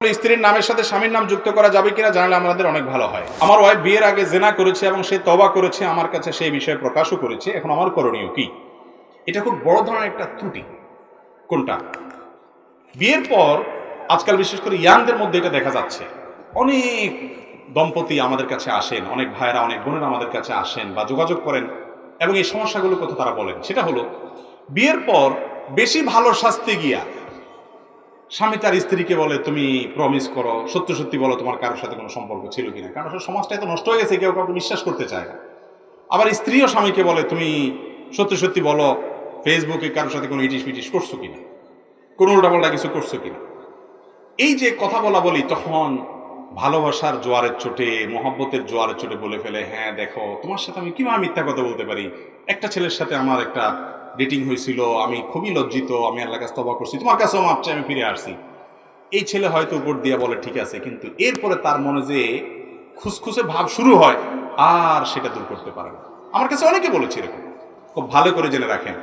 স্ত্রীর নামের সাথে স্বামীর নাম যুক্ত করা যাবে কিনা জানালে আমাদের অনেক ভালো হয়। আমার ওয়াইফ বিয়ের আগে জেনা করেছে এবং সে তবা করেছে, আমার কাছে সেই বিষয়ে প্রকাশও করেছে। এখন আমার করণীয় কি? এটা খুব বড় ধরনের একটা ত্রুটি। কোনটা? বিয়ের পর আজকাল বিশেষ করে ইয়াংদের মধ্যে এটা দেখা যাচ্ছে। অনেক দম্পতি আমাদের কাছে আসেন, অনেক ভাইয়েরা, অনেক বোনেরা আমাদের কাছে আসেন বা যোগাযোগ করেন এবং এই সমস্যাগুলো কথা তারা বলেন। সেটা হলো, বিয়ের পর বেশি ভালো শাস্তি গিয়া স্বামী তার স্ত্রীকে বলে, তুমি প্রমিস করো, সত্য সত্যি বলো, তোমার কারোর সাথে কোনো সম্পর্ক ছিল কিনা? কারণ সমাজটা এত নষ্ট হয়ে গেছে, কেউ কাউকে বিশ্বাস করতে চায় না। আবার স্ত্রীও স্বামীকে বলে, তুমি সত্যি সত্যি বলো ফেসবুকে কারোর সাথে কোনো ইটিস পিটিস করছ কিনা? কোনো উল্টাপাল্টা কিছু করছ কিনা? এই যে কথা বলা বলি, তখন ভালোবাসার জোয়ারের চোটে, মহব্বতের জোয়ারের চোটে বলে ফেলে হ্যাঁ দেখো, তোমার সাথে আমি কীভাবে মিথ্যা কথা বলতে পারি? একটা ছেলের সাথে আমার একটা ডেটিং হয়েছিল, আমি খুবই লজ্জিত, আমি আল্লাহ কাছে তবা করছি, তোমার কাছেও মাপ চাই, আমি ফিরে আসছি। এই ছেলে হয়তো উপর দিয়ে বলে, ঠিক আছে। কিন্তু এরপরে তার মনে যে খুসখুসে ভাব শুরু হয়, আর সেটা দূর করতে পারে না। আমার কাছে অনেকে বলেছে এরকম। খুব ভালো করে জেনে রাখেন।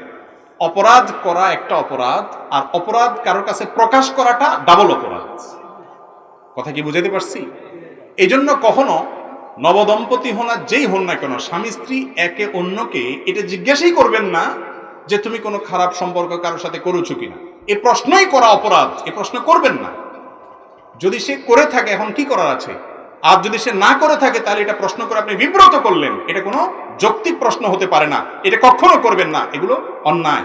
অপরাধ করা একটা অপরাধ, আর অপরাধ কারোর কাছে প্রকাশ করাটা ডাবল অপরাধ। কথা কি বুঝাতে পারছি? এই জন্য কখনো নবদম্পতি হন আর যেই হন না কেন স্বামী স্ত্রী একে অন্যকে এটা জিজ্ঞাসাই করবেন না যে তুমি কোনো খারাপ সম্পর্ক কারোর সাথে করেছ কিনা। এ প্রশ্নই করা অপরাধ, এ প্রশ্ন করবেন না। যদি সে করে থাকে, এখন কি করার আছে? আর যদি সে না করে থাকে, তাহলে এটা প্রশ্ন করে আপনি বিব্রত করলেন। এটা কোনো যৌক্তিক প্রশ্ন হতে পারে না। এটা কখনো করবেন না। এগুলো অন্যায়।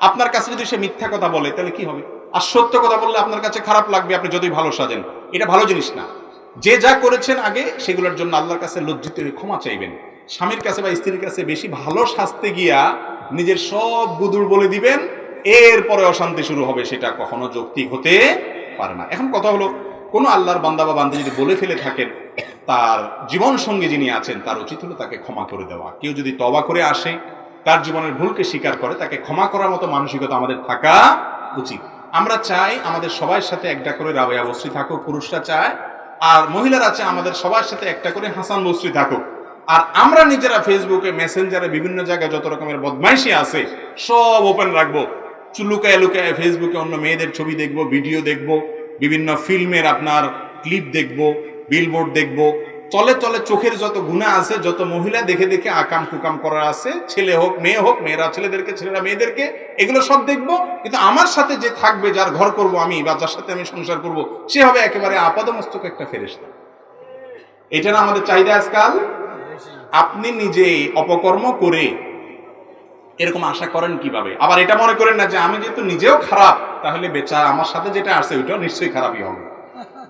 আপনার কাছে যদি সে মিথ্যা কথা বলে, তাহলে কি হবে? আর সত্য কথা বললে আপনার কাছে খারাপ লাগবে, আপনি যতই ভালো সাজেন। এটা ভালো জিনিস না। যে যা করেছেন আগে, সেগুলোর জন্য আল্লাহর কাছে লজ্জিত হয়ে ক্ষমা চাইবেন। স্বামীর কাছে বা স্ত্রীর কাছে বেশি ভালো সাজতে গিয়া নিজের সব গুদুর বলে দিবেন, এরপরে অশান্তি শুরু হবে, সেটা কখনো যৌক্তিক হতে পারে না। এখন কথা হলো, কোনো আল্লাহর বান্দা বা বান্ধব যদি বলে ফেলে থাকেন, তার জীবন সঙ্গী যিনি আছেন, তার উচিত হলো তাকে ক্ষমা করে দেওয়া। কেউ যদি তবা করে আসে, তার জীবনের ভুলকে স্বীকার করে, তাকে ক্ষমা করার মতো মানসিকতা আমাদের থাকা উচিত। আমরা চাই আমাদের সবার সাথে একটা করে রাবেয়া বস্রী থাকুক, পুরুষরা চায়, আর মহিলারা চায় আমাদের সবার সাথে একটা করে হাসান বস্রী থাকুক। আর আমরা নিজেরা ফেসবুকে মেসেঞ্জারে বিভিন্ন জায়গায় যত রকমের বদমাইশি আছে, সব ওপেন রাখব। লুকায় লুকায় ফেসবুকে অন্য মেয়েদের ছবি দেখব ভিডিও দেখব, বিভিন্ন ফিল্মের আপনার ক্লিপ দেখব বিলবোর্ড দেখব। তলে তলে চোখের যত গুণা আছে, যত মহিলা দেখে দেখে আকাম কুকাম করা আছে, ছেলে হোক, মেয়ে হোক, মেয়েরা ছেলেদেরকে, ছেলেরা মেয়েদেরকে, এগুলো সব দেখব। কিন্তু আমার সাথে যে থাকবে, যার ঘর করব আমি বা যার সাথে আমি সংসার করব, সে হবে একেবারে আপাদমস্তক একটা ফেরেস্তা এটা না আমাদের চাহিদা আজকাল? আপনি নিজে অপকর্ম করে এরকম আশা করেন কীভাবে? আবার এটা মনে করেন না যে আমি যেহেতু নিজেও খারাপ, তাহলে বেচা আমার সাথে যেটা আসছে ওইটাও নিশ্চয়ই খারাপই হবে।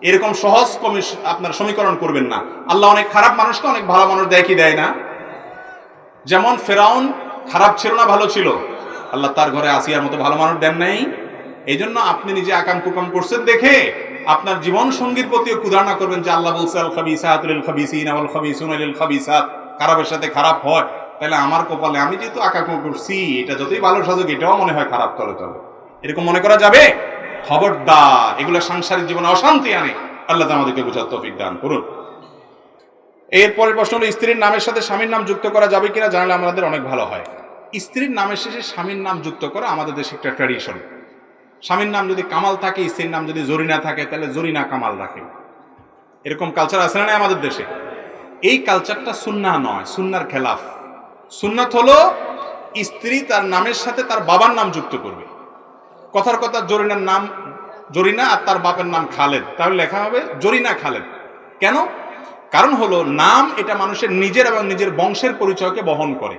এরকম সহজ কমিশ আপনার সমীকরণ করবেন না। আল্লাহ অনেক খারাপ মানুষকে অনেক ভালো মানুষ দেয় কি দেয় না? যেমন ফেরাউন খারাপ ছিল না ভালো ছিল। আল্লাহ তার ঘরে আসিয়ার মতো ভালো মানুষ দেন নাই। এই জন্য আপনি নিজে আকাম কুকাম করছেন দেখে আপনার জীবন সঙ্গীর প্রতিও কুদারণা করবেন যে আল্লাহ বলছে আল খাবিসাতুল খাবিসিন আল খাবিসুন আল খাবিসাত খারাপের সাথে খারাপ হয়, তাহলে আমার কপালে আমি যেহেতু আকাকু করছি, এটা যতই ভালো সাজুক, এটাও মনে হয় খারাপ তলে তলে। এরকম মনে করা যাবে? খবরদার, এগুলো সাংসারিক জীবনে অশান্তি আনে। আল্লাহ আমাদেরকে বোঝার তৌফিক দান করুন। এরপরের প্রশ্ন হলো, স্ত্রীর নামের সাথে স্বামীর নাম যুক্ত করা যাবে কিনা জানলে আমাদের অনেক ভালো হয়। স্ত্রীর নামের শেষে স্বামীর নাম যুক্ত করা আমাদের দেশে একটা ট্র্যাডিশন স্বামীর নাম যদি কামাল থাকে, স্ত্রীর নাম যদি জরিনা থাকে, তাহলে জরিনা কামাল রাখে। এরকম কালচার আছে না আমাদের দেশে? এই কালচারটা সুন্না নয় সুন্নার খেলাফ। সুন্নাত হলো স্ত্রী তার নামের সাথে তার বাবার নাম যুক্ত করবে। কথার কথা জরিনার নাম জরিনা আর তার বাপের নাম খালেদ। তাহলে লেখা হবে জরিনা খালেদ। কেন? কারণ হলো নাম এটা মানুষের নিজের এবং নিজের বংশের পরিচয়কে বহন করে।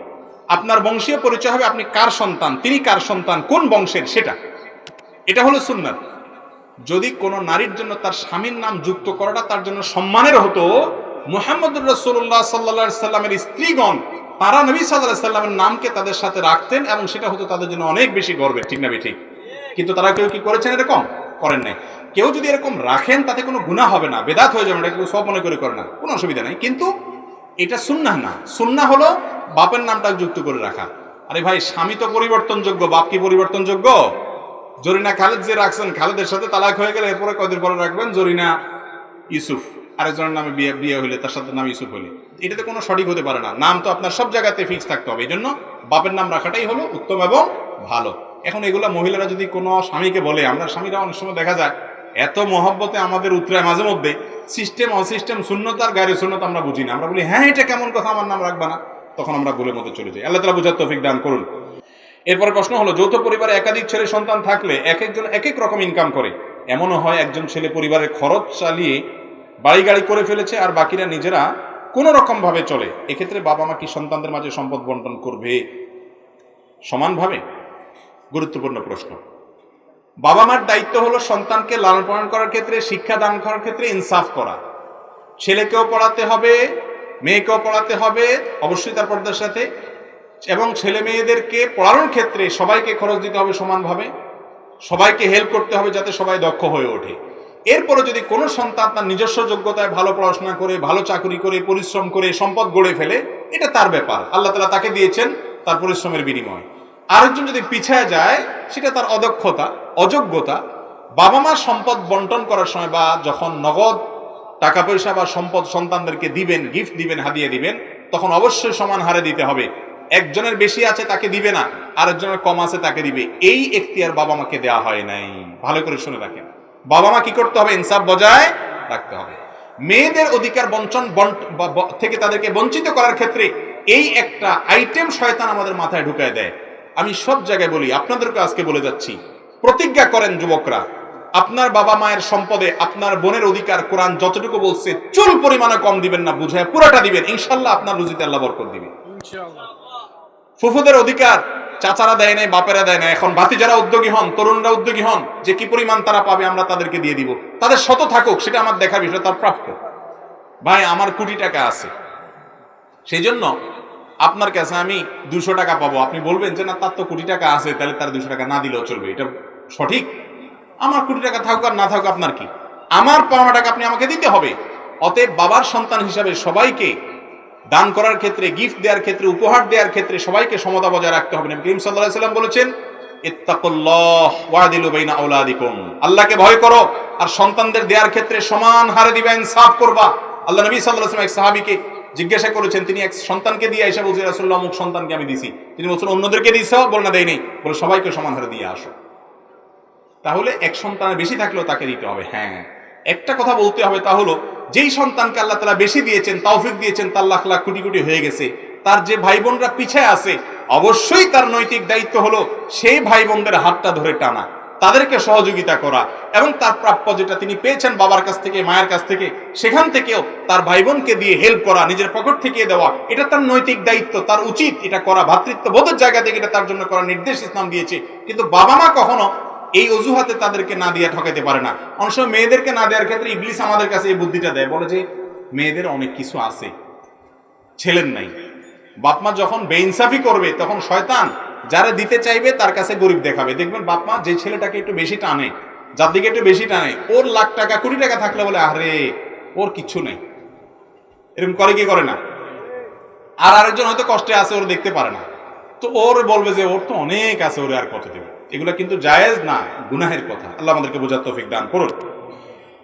আপনার বংশীয় পরিচয় হবে আপনি কার সন্তান, তিনি কার সন্তান, কোন বংশের সেটা। এটা হলো সুন্নাত। যদি কোনো নারীর জন্য তার স্বামীর নাম যুক্ত করাটা তার জন্য সম্মানের হতো মুহাম্মদুর রসুল্লাহ সাল্লা সাল্লামের স্ত্রীগণ, তারা নবী সাল্লাহ সাল্লামের নামকে তাদের সাথে রাখতেন এবং সেটা হতো তাদের জন্য অনেক বেশি গর্বের ঠিক না ঠিক কিন্তু তারা কেউ কি করেছেন এরকম? করেন নাই। কেউ যদি এরকম রাখেন, তাতে কোনো গুণা হবে না, বেদাত হয়ে যাবে এটা কেউ সব মনে করে করে না, কোনো অসুবিধা নেই। কিন্তু এটা সুন্না না। সুন্না হলো বাপের নামটা যুক্ত করে রাখা। আরে ভাই, স্বামী তো পরিবর্তনযোগ্য, বাপ কি পরিবর্তনযোগ্য? জরিনা খালেদ যে রাখছেন, খালেদের সাথে তালাক হয়ে গেলে এরপরে কদিন পরে রাখবেন? জরিনা ইউসুফ। আরেকজনের নামে বিয়ে বিয়ে হলে তার সাথে নাম ইউসুফ হলে এটাতে কোনো সঠিক হতে পারে না। নাম তো আপনার সব জায়গাতে ফিক্স থাকতে হবে। এই জন্য বাপের নাম রাখাটাই হলো উত্তম এবং ভালো। এখন এগুলো মহিলারা যদি কোনো স্বামীকে বলে, আমরা স্বামীরা অনেক সময় দেখা যায়, এত মহব্বতে আমাদের উত্তরায় মাঝে মধ্যে সিস্টেম অসিস্টেম শূন্যত আর গাড়ি শূন্যত আমরা বুঝি না। আমরা বলি হ্যাঁ এটা কেমন কথা? আমার নাম রাখবা না। তখন আমরা ভুলের মধ্যে চলে যাই। আল্লাহ তালা বুঝার তৌফিক দান করুন। এরপর প্রশ্ন হলো, যৌথ পরিবারে একাধিক ছেলে সন্তান থাকলে এক একজন এক এক রকম ইনকাম করে? এমনও হয় একজন ছেলে পরিবারের খরচ চালিয়ে বাড়ি গাড়ি করে ফেলেছে আর বাকিরা নিজেরা কোনো রকম ভাবে চলে। এক্ষেত্রে বাবা মা কি সন্তানদের মাঝে সম্পদ বন্টন করবে? সমানভাবে গুরুত্বপূর্ণ প্রশ্ন। বাবা মার দায়িত্ব হলো সন্তানকে লালন পালন করার ক্ষেত্রে, শিক্ষা দান করার ক্ষেত্রে ইনসাফ করা। ছেলেকেও পড়াতে হবে, মেয়েকেও পড়াতে হবে, অবশ্যই তার পর্দার সাথে। এবং ছেলে মেয়েদেরকে পড়ানোর ক্ষেত্রে সবাইকে খরচ দিতে হবে সমানভাবে। সবাইকে হেল্প করতে হবে যাতে সবাই দক্ষ হয়ে ওঠে। এরপরে যদি কোনো সন্তান তার নিজস্ব যোগ্যতায় ভালো পড়াশোনা করে, ভালো চাকরি করে, পরিশ্রম করে, সম্পদ গড়ে ফেলে, এটা তার ব্যাপার। আল্লাহ তালা তাকে দিয়েছেন তার পরিশ্রমের বিনিময়। আরেকজন যদি পিছায় যায়, সেটা তার অদক্ষতা, অযোগ্যতা। বাবা মা সম্পদ বন্টন করার সময় বা যখন নগদ টাকা পয়সা বা সম্পদ সন্তানদেরকে দিবেন গিফট দিবেন, হাদিয়ে দিবেন, তখন অবশ্যই সমান হারে দিতে হবে। একজনের বেশি আছে তাকে দিবে না, আরেকজনের কম আছে তাকে দিবে। এই এখতিয়ার বাবা মাকে দেওয়া হয় নাই। ভালো করে শুনে রাখেন। বাবা মা কি করতে হবে? ইনসাফ বজায় রাখতে হবে। মেয়েদের অধিকার বঞ্চন থেকে তাদেরকে বঞ্চিত করার ক্ষেত্রে এই একটা আইটেম শয়তান আমাদের মাথায় ঢুকায় দেয়। আমি সব জায়গায় বলি আপনাদেরকে আজকে বলে যাচ্ছি প্রতিজ্ঞা করেন যুবকরা আপনার বাবা মায়ের সম্পদে আপনার বোনের অধিকার কোরআন যতটুকু বলছে চুল পরিমাণে কম দিবেন না বুঝায় পুরোটা দিবেন। ইনশাল্লাহ আপনার রুজিতে আল্লাহ বরকত দিবে। ফুফুদের অধিকার চাচারা দেয় নাই, বাপেরা দেয় না এখন বাতি যারা উদ্যোগী হন, তরুণরা উদ্যোগী হন, যে কি পরিমাণ তারা পাবে আমরা তাদেরকে দিয়ে দিব। তাদের শত থাকুক, সেটা আমার দেখার বিষয়, তার প্রাপ্য। ভাই, আমার কোটি টাকা আছে। সেই জন্য আপনার কাছে আমি দুশো টাকা পাবো। আপনি বলবেন যে, না, তার তো কোটি টাকা আছে, তাহলে তার দুশো টাকা না দিলেও চলবে। এটা সঠিক? আমার কোটি টাকা থাকুক আর না থাকুক, আপনার কি? আমার পাওনা টাকা আপনি আমাকে দিতে হবে। অতএব বাবার সন্তান হিসাবে সবাইকে দান করার ক্ষেত্রে গিফট দেওয়ার ক্ষেত্রে, উপহার দেওয়ার ক্ষেত্রে সবাইকে সমতা বজায় রাখতে হবে। নবী করিম সাল্লাল্লাহু সাল্লাম বলেছেন আল্লাহকে ভয় করো, আর সন্তানদের দেওয়ার ক্ষেত্রে সমান হারে দিবা, ইনসাফ করবা। আল্লাহ নবী ওয়াসাল্লাম এক সাহাবীকে জিজ্ঞাসা করেছেন, তিনি এক সন্তানকে দিয়ে এসে বলছেন, রাসূলুল্লাহ, অমুক সন্তানকে আমি দিছি। তিনি বলছেন, অন্যদেরকে দিছো? বল, না, দেই নেই। বলে, সবাইকে সমান হারে দিয়ে আসো। তাহলে এক সন্তানের বেশি থাকলেও তাকে দিতে হবে। হ্যাঁ একটা কথা বলতে হবে তা হলো যেই সন্তানকে আল্লাহ তালা বেশি দিয়েছেন, তৌফিক দিয়েছেন, তার লাখ লাখ কোটি কোটি হয়ে গেছে। তার যে ভাই বোনরা পিছিয়ে আছে, অবশ্যই তার নৈতিক দায়িত্ব হলো সেই ভাই বোনদের হাতটা ধরে টানা, তাদেরকে সহযোগিতা করা এবং তার প্রাপ্য যেটা তিনি পেয়েছেন বাবার কাছ থেকে, মায়ের কাছ থেকে, সেখান থেকেও তার ভাই বোনকে দিয়ে হেল্প করা, নিজের পকেট থেকে দেওয়া, এটা তার নৈতিক দায়িত্ব, তার উচিত এটা করা ভ্রাতৃত্ববোধের জায়গা থেকে এটা তার জন্য করা নির্দেশ ইসলাম দিয়েছে। কিন্তু বাবা মা কখনো এই অজুহাতে তাদেরকে না দিয়ে ঠকাতে পারে না। অনেক সময় মেয়েদেরকে না দেওয়ার ক্ষেত্রে ইবলিস আমাদের কাছে এই বুদ্ধিটা দেয়, বলে যে, মেয়েদের অনেক কিছু আছে, ছেলের নাই। বাপমা যখন বেইনসাফি করবে, তখন শয়তান যারা দিতে চাইবে, তার কাছে গরিব দেখাবে। দেখবেন বাপমা যে ছেলেটাকে একটু বেশি টানে, যার দিকে একটু বেশি টানে, ওর লাখ টাকা কোটি টাকা থাকলে বলে, আরে, ওর কিচ্ছু নেই। এরকম করে কি করে না? আর আরেকজন হয়তো কষ্টে আছে, ওর দেখতে পারে না। তো ওর বলবে যে, ওর তো অনেক আছে, ওরে আর কত দেবে? এগুলো কিন্তু জায়েজ না গুনাহের কথা। আল্লাহ আমাদেরকে বোঝার তৌফিক দান করুন।